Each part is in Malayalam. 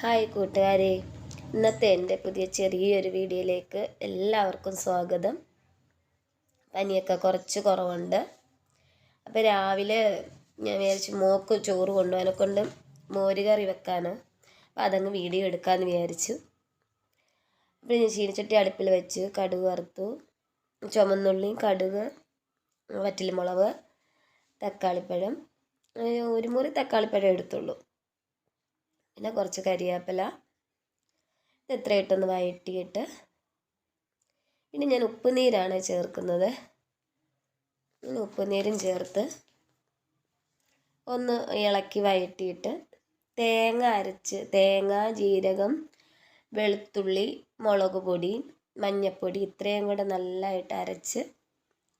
ഹായ് കൂട്ടുകാരെ. ഇന്നത്തെ എന്റെ പുതിയ ചെറിയൊരു വീഡിയോയിലേക്ക് എല്ലാവർക്കും സ്വാഗതം. പനിയൊക്കെ കുറച്ച് കുറവുണ്ട്. അപ്പോൾ രാവിലെ ഞാൻ വിചാരിച്ചു മോക്ക് ചോറ് കൊണ്ടുപോകാനെ കൊണ്ട് മോര് കറി വെക്കാണ് അപ്പോൾ അതങ്ങ് വീഡിയോ എടുക്കാമെന്ന് വിചാരിച്ചു. അപ്പോൾ ഞാൻ ചീനിച്ചട്ടി അടുപ്പിൽ വെച്ച് കടുക് വറുത്തു. ചുമന്നുള്ളിയും കടുക് വറ്റൽമുളക് തക്കാളിപ്പഴം. ഒരു മുറി തക്കാളിപ്പഴം എടുത്തുള്ളൂ. പിന്നെ കുറച്ച് കരിയാപ്പില. ഇത് ഇത്ര ഇട്ടൊന്ന് വഴറ്റിയിട്ട്. പിന്നെ ഞാൻ ഉപ്പുനീരാണ് ചേർക്കുന്നത്. പിന്നെ ഉപ്പുനീരും ചേർത്ത് ഒന്ന് ഇളക്കി വഴറ്റിയിട്ട് തേങ്ങ അരച്ച് തേങ്ങ ജീരകം വെളുത്തുള്ളി മുളക് പൊടി മഞ്ഞൾപ്പൊടി ഇത്രയും കൂടെ നല്ലതായിട്ട് അരച്ച്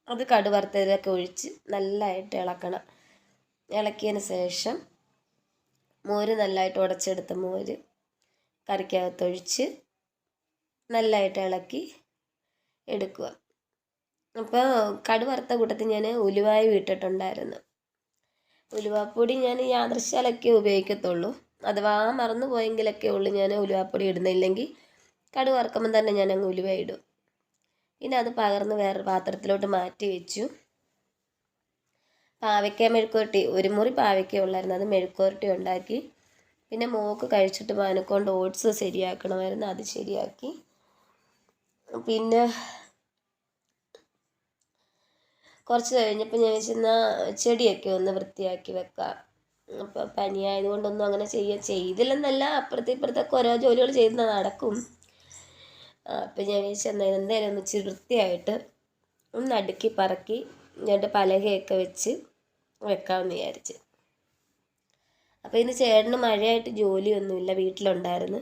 അത് കടുവറുത്തതിലൊക്കെ ഒഴിച്ച് നല്ലതായിട്ട് ഇളക്കണം. ഇളക്കിയതിന് ശേഷം മോര് നല്ലതായിട്ട് ഉടച്ചെടുത്ത മോര് കറിക്കകത്തൊഴിച്ച് നല്ലതായിട്ട് ഇളക്കി എടുക്കുക. അപ്പോൾ കടുവറുത്ത കൂട്ടത്തിൽ ഞാൻ ഉലുവായി ഇട്ടിട്ടുണ്ടായിരുന്നു. ഉലുവാപ്പൊടി ഞാൻ യാദൃശ്യാലൊക്കെ ഉപയോഗിക്കത്തുള്ളൂ. അഥവാ മറന്നു പോയെങ്കിലൊക്കെ ഉള്ളൂ ഞാൻ ഉലുവാപ്പൊടി ഇടുന്നില്ലെങ്കിൽ കടു തന്നെ ഞാൻ അങ്ങ് ഉലുവ ഇടും. പിന്നെ അത് പകർന്ന് വേറെ പാത്രത്തിലോട്ട് മാറ്റി വെച്ചു. പാവയ്ക്ക മെഴുക്കുവരട്ടി. ഒരു മുറി പാവയ്ക്ക ഉള്ളായിരുന്നു. അത് മെഴുക്കുവരട്ടി ഉണ്ടാക്കി. പിന്നെ മോക്ക് കഴിച്ചിട്ട് മാനക്കൊണ്ട് ഓട്സ് ശരിയാക്കണമായിരുന്നു. അത് ശരിയാക്കി. പിന്നെ കുറച്ച് കഴിഞ്ഞപ്പോൾ ഞാൻ വെച്ചെന്നാൽ ചെടിയൊക്കെ ഒന്ന് വൃത്തിയാക്കി വെക്കാം. അപ്പോൾ പനിയായതുകൊണ്ടൊന്നും അങ്ങനെ ചെയ്യാൻ ചെയ്തില്ലെന്നല്ല. അപ്പുറത്തെ ഇപ്പുറത്തൊക്കെ ഓരോ ജോലികൾ ചെയ്യുന്ന നടക്കും. അപ്പം ഞാൻ വിചാരിച്ചെന്നാൽ എന്തായാലും ഒന്ന് ഇച്ചിരി വൃത്തിയായിട്ട് ഒന്ന് അടുക്കി പറക്കി എന്നിട്ട് പലകയൊക്കെ വെച്ച് വെക്കാമെന്ന് വിചാരിച്ച്. അപ്പോൾ ഇന്ന് ചേട്ടന് മഴയായിട്ട് ജോലിയൊന്നുമില്ല വീട്ടിലുണ്ടായിരുന്നു.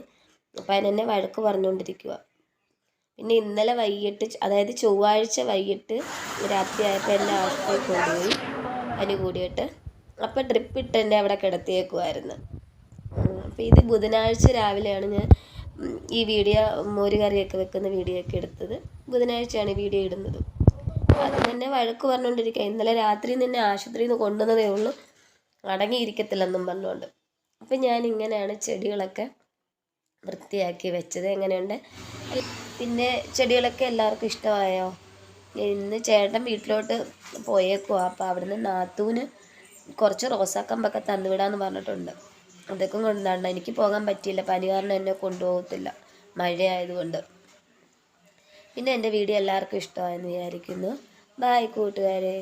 അപ്പോൾ അതിനെന്നെ വഴക്ക് പറഞ്ഞുകൊണ്ടിരിക്കുക പിന്നെ ഇന്നലെ വൈകിട്ട് അതായത് ചൊവ്വാഴ്ച വൈകിട്ട് രാത്രി ആയപ്പോൾ എന്നെ ആശുപത്രിയിൽ കൊണ്ടുപോയി. പനി കൂടിയിട്ട് അപ്പോൾ ഡ്രിപ്പ് ഇട്ട് എന്നെ അവിടെ കിടത്തിയേക്കുമായിരുന്നു അപ്പോൾ ഇത് ബുധനാഴ്ച രാവിലെയാണ് ഞാൻ ഈ വീഡിയോ മോര് കറിയൊക്കെ വെക്കുന്ന വീഡിയോ ഒക്കെ എടുത്തത്. ബുധനാഴ്ചയാണ് ഈ വീഡിയോ ഇടുന്നത്. അത് തന്നെ വഴക്ക് പറഞ്ഞുകൊണ്ടിരിക്കുക ഇന്നലെ രാത്രി നിന്നെ ആശുപത്രിയിൽ നിന്ന് കൊണ്ടുവന്നതേ ഉള്ളൂ. അടങ്ങിയിരിക്കത്തില്ലെന്നും പറഞ്ഞുകൊണ്ട് അപ്പം ഞാൻ ഇങ്ങനെയാണ് ചെടികളൊക്കെ വൃത്തിയാക്കി വെച്ചത്. എങ്ങനെയുണ്ട്? പിന്നെ ചെടികളൊക്കെ എല്ലാവർക്കും ഇഷ്ടമായോ? ഇന്ന് ചേട്ടൻ വീട്ടിലോട്ട് പോയേക്കുവാ. അപ്പോൾ അവിടുന്ന് നാത്തൂന് കുറച്ച് റോസാക്കമ്പൊക്കെ തന്നുവിടാന്ന് പറഞ്ഞിട്ടുണ്ട്. അതൊക്കെ കൊണ്ടാണ് എനിക്ക് പോകാൻ പറ്റിയില്ല. പനി കാരണം എന്നെ കൊണ്ടുപോകത്തില്ല. മഴയായതുകൊണ്ട്. പിന്നെ എന്റെ വീഡിയോ എല്ലാവർക്കും ഇഷ്ടമായെന്ന് വിചാരിക്കുന്നു. ബായ് കൂട്ടുകാരെ.